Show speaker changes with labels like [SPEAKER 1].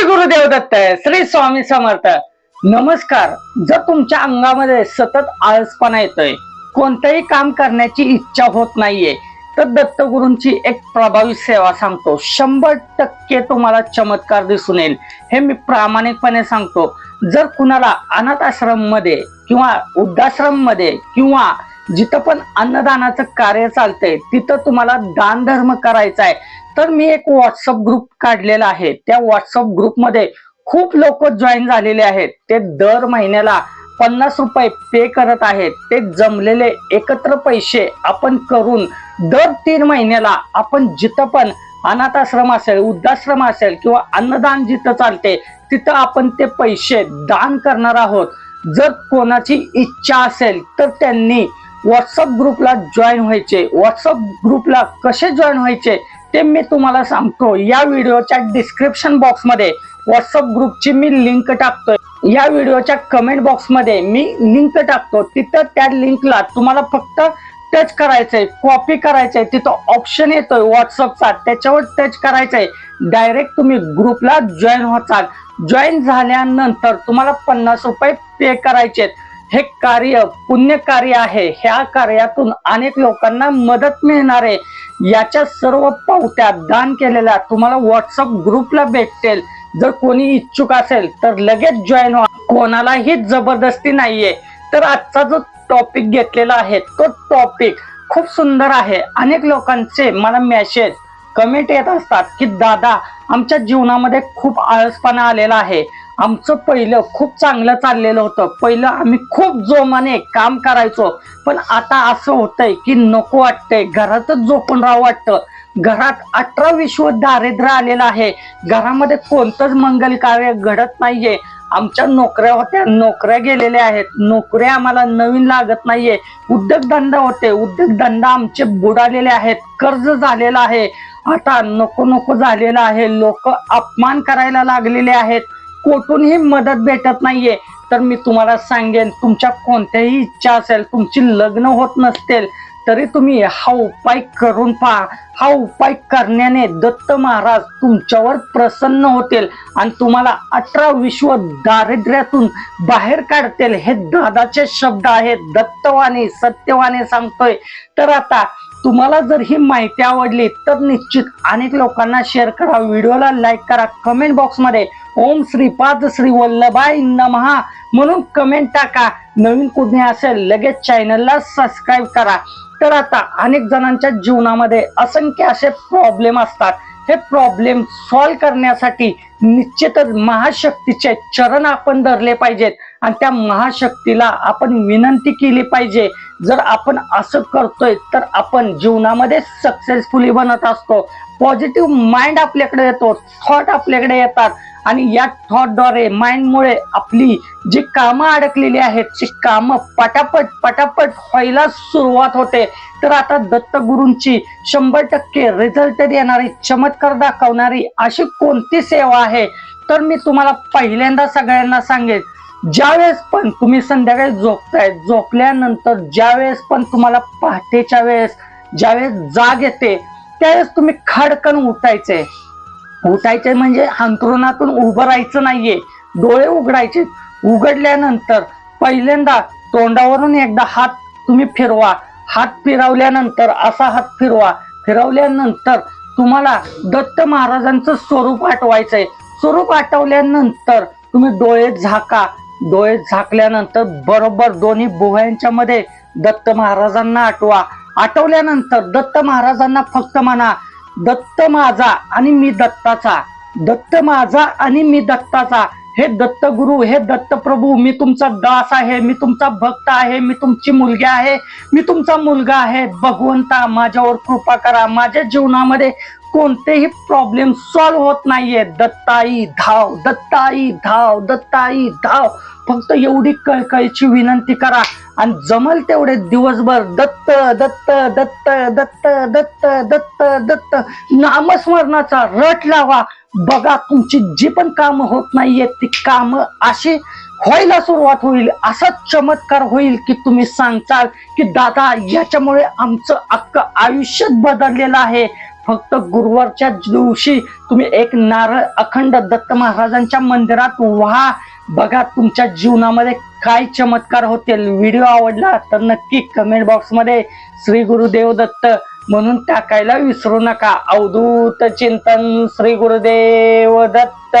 [SPEAKER 1] श्री गुरुदेव दत्त श्री स्वामी समर्थ. नमस्कार. जर तुमच्या अंगामध्ये सतत आळसपणा येतोय कोणतंही काम करण्याची इच्छा होत नाहीये तर दत्तगुरूंची एक प्रभावी सेवा सांगतो. शंभर टक्के तुम्हाला चमत्कार दिसून येईल. हे मी प्रामाणिकपणे सांगतो. जर कुणाला अनाथ आश्रममध्ये किंवा वृद्धाश्रममध्ये किंवा जिथं पण अन्नदानाचं कार्य चालतंय तिथं तुम्हाला दान धर्म करायचा आहे. तर मी एक व्हॉट्सअप ग्रुप काढलेला आहे. त्या व्हॉट्सअप ग्रुपमध्ये खूप लोक जॉईन झालेले आहेत. ते दर महिन्याला पन्नास रुपये पे करत आहेत. ते जमलेले एकत्र पैसे आपण करून दर तीन महिन्याला आपण जिथं पण अनाथ आश्रम असेल वृद्धाश्रम असेल किंवा अन्नदान जिथं चालते तिथं आपण ते पैसे दान करणार आहोत. जर कोणाची इच्छा असेल तर त्यांनी व्हॉट्सअप ग्रुपला जॉईन व्हायचे. व्हॉट्सअप ग्रुपला कसे जॉईन व्हायचे ते मी तुम्हाला सांगतो. या व्हिडिओच्या डिस्क्रिप्शन बॉक्समध्ये व्हॉट्सअप ग्रुपची मी लिंक टाकतोय. या व्हिडिओच्या कमेंट बॉक्समध्ये मी लिंक टाकतो. तिथं त्या लिंकला तुम्हाला फक्त टच करायचंय कॉपी करायचंय. तिथं ऑप्शन येतोय व्हॉट्सअपचा त्याच्यावर टच करायचंय. डायरेक्ट तुम्ही ग्रुपला जॉईन होताल जॉईन झाल्यानंतर तुम्हाला पन्नास रुपये पे करायचे हे कार्य पुण्य कार्य आहे. ह्या कार्यातून अनेक लोकांना मदत मिळणार आहे. याच्या सर्व पावत्या दान केलेल्या तुम्हाला व्हॉट्सअप ग्रुपला भेटतील जर कोणी इच्छुक असेल तर लगेच जॉईन व्हा. कोणालाही जबरदस्ती नाहीये. तर आजचा जो टॉपिक घेतलेला आहे तो टॉपिक खूप सुंदर आहे. अनेक लोकांचे मला मेसेज कमेंट येत असतात की दादा आमच्या जीवनामध्ये खूप आळसपणा आलेला आहे. आमचं पहिलं खूप चांगलं चाललेलं होतं. पहिलं आम्ही खूप जोमाने काम करायचो. पण आता असं होतंय की नको वाटतंय. घरातच झोपून राहावं वाटतं. घरात अठरा विश्व दारिद्र्य आलेलं आहे. घरामध्ये कोणतंच मंगल कार्य घडत नाहीये. आमच्या नोकऱ्या होत्या. नोकऱ्या गेलेल्या आहेत. नोकऱ्या आम्हाला नवीन लागत नाहीये. उद्योगधंदा होते. उद्योगधंदा आमचे बुडालेले आहेत. कर्ज झालेलं आहे. आता नको नको झालेलं आहे. लोक अपमान करायला लागलेले आहेत. कोठूनही मदत भेटत नाहीये. तर मी तुम्हाला सांगेन तुमच्या कोणत्याही इच्छा असेल तुमची लग्न होत नसतील तरी तुम्ही हा उपाय करून पहा. हा उपाय करण्याने दत्त महाराज तुमच्यावर प्रसन्न होतील आणि तुम्हाला अठरा विश्व दारिद्र्यातून बाहेर काढतील. हे दादाचे शब्द आहेत. दत्तवाने सत्यवाणी सांगतोय. तर आता तुम्हाला जर ही माहिती आवडली तर निश्चित अनेक लोकांना शेअर करा. व्हिडिओला लाईक करा. कमेंट बॉक्समध्ये ओम श्रीपाद श्री वल्लभाई नमहा म्हणून कमेंट टाका. नवीन कुठे असेल लगेच चॅनलला सबस्क्राईब करा. तर आता अनेक जणांच्या जीवनामध्ये असंख्य असे प्रॉब्लेम असतात. हे प्रॉब्लेम सॉल्व्ह करण्यासाठी निश्चितच महाशक्तीचे चरण आपण धरले पाहिजेत. आणि त्या महाशक्तीला आपण विनंती केली पाहिजे. जर आपण असं करतोय तर आपण जीवनामध्ये सक्सेसफुली बनत असतो. पॉझिटिव्ह माइंड आपल्याकडे येतो थॉट आपल्याकडे येतात. आणि या थॉटद्वारे माइंडमुळे आपली जी कामं अडकलेली आहेत ती कामं पटापट पटापट व्हायला सुरुवात होते. तर आता दत्तगुरूंची शंभर टक्के रिझल्ट देणारी चमत्कार दाखवणारी अशी कोणती सेवा आहे? तर मी तुम्हाला पहिल्यांदा सगळ्यांना सांगेन ज्यावेळेस पण तुम्ही संध्याकाळी झोपताय झोपल्यानंतर ज्यावेळेस पण तुम्हाला पहाटेच्या वेळेस ज्यावेळेस जाग येते त्यावेळेस तुम्ही खडकन उठायचे. उठायचे म्हणजे अंथरुणातून उभं राहायचं नाहीये. डोळे उघडायचे. उघडल्यानंतर पहिल्यांदा तोंडावरून एकदा हात तुम्ही फिरवा. हात फिरवल्यानंतर असा हात फिरवा. फिरवल्यानंतर तुम्हाला दत्त महाराजांचं स्वरूप आठवायचंय. स्वरूप आठवल्यानंतर तुम्ही डोळे झाका. डोळे झाकल्यानंतर बरोबर दोन्ही बुव्यांच्या मध्ये दत्त महाराजांना आठवा. आठवल्यानंतर दत्त महाराजांना फक्त म्हणा दत्त माझा आणि मी दत्ताचा. दत्त माझा आणि मी दत्ताचा. हे दत्तगुरु हे दत्तप्रभू मी तुमचा दास आहे मी तुमचा भक्त आहे मी तुमची मुलगी आहे मी तुमचा मुलगा आहे. भगवंता माझ्यावर कृपा करा. माझ्या जीवनामध्ये कोणतेही प्रॉब्लेम सॉल्व्ह होत नाहीये. दत्ताई धाव दत्ताई धाव दत्ताई धाव. फक्त एवढी कळकळीची विनंती करा. आणि जमल तेवढे दिवसभर दत्त दत्त दत्त दत्त दत्त दत्त दत्त. नामस्मरणाचा रट लावा. बघा तुमची जी पण कामं होत नाहीये ती कामं अशी व्हायला सुरुवात होईल असा चमत्कार होईल की तुम्ही सांगताल की दादा याच्यामुळे आमचं अख्खं आयुष्यच बदललेलं आहे. फक्त गुरुवारच्या दिवशी तुम्ही एक नारळ अखंड दत्त महाराजांच्या मंदिरात व्हा. बघा तुमच्या जीवनामध्ये काय चमत्कार होतील. व्हिडिओ आवडला तर नक्की कमेंट बॉक्समध्ये श्री गुरुदेव दत्त म्हणून टाकायला विसरू नका. अवधूत चिंतन श्री गुरुदेव दत्त.